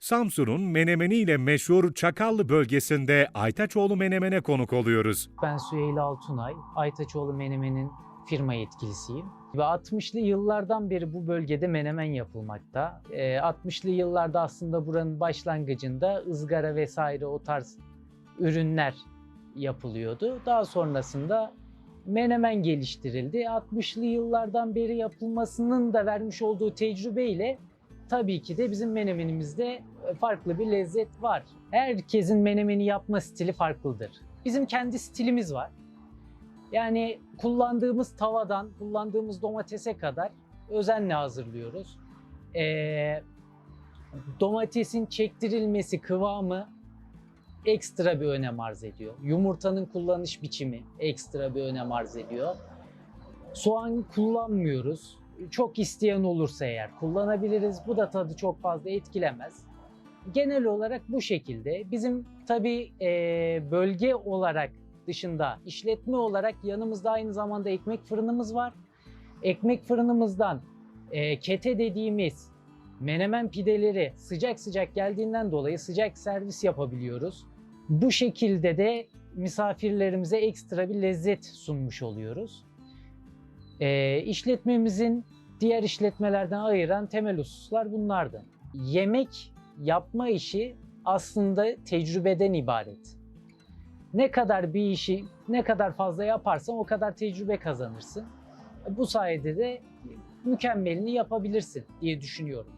Samsun'un menemeniyle meşhur Çakallı bölgesinde Aytaçoğlu Menemen'e konuk oluyoruz. Ben Süheyla Altunay, Aytaçoğlu Menemen'in firma yetkilisiyim. Ve 60'lı yıllardan beri bu bölgede menemen yapılmakta. Ee, 60'lı yıllarda aslında buranın başlangıcında ızgara vesaire o tarz ürünler yapılıyordu. Daha sonrasında menemen geliştirildi. 60'lı yıllardan beri yapılmasının da vermiş olduğu tecrübeyle tabii ki de bizim menemenimizde farklı bir lezzet var. Herkesin menemeni yapma stili farklıdır. Bizim kendi stilimiz var. Yani kullandığımız tavadan, kullandığımız domatese kadar özenle hazırlıyoruz. Ee, domatesin çektirilmesi, kıvamı ekstra bir önem arz ediyor. Yumurtanın kullanış biçimi ekstra bir önem arz ediyor. Soğan kullanmıyoruz. Çok isteyen olursa eğer kullanabiliriz. Bu da tadı çok fazla etkilemez. Genel olarak bu şekilde. Bizim tabii e, bölge olarak dışında işletme olarak yanımızda aynı zamanda ekmek fırınımız var. Ekmek fırınımızdan e, kete dediğimiz menemen pideleri sıcak sıcak geldiğinden dolayı sıcak servis yapabiliyoruz. Bu şekilde de misafirlerimize ekstra bir lezzet sunmuş oluyoruz. E, işletmemizin diğer işletmelerden ayıran temel hususlar bunlardı. Yemek yapma işi aslında tecrübeden ibaret. Ne kadar bir işi ne kadar fazla yaparsan o kadar tecrübe kazanırsın. Bu sayede de mükemmelini yapabilirsin diye düşünüyorum.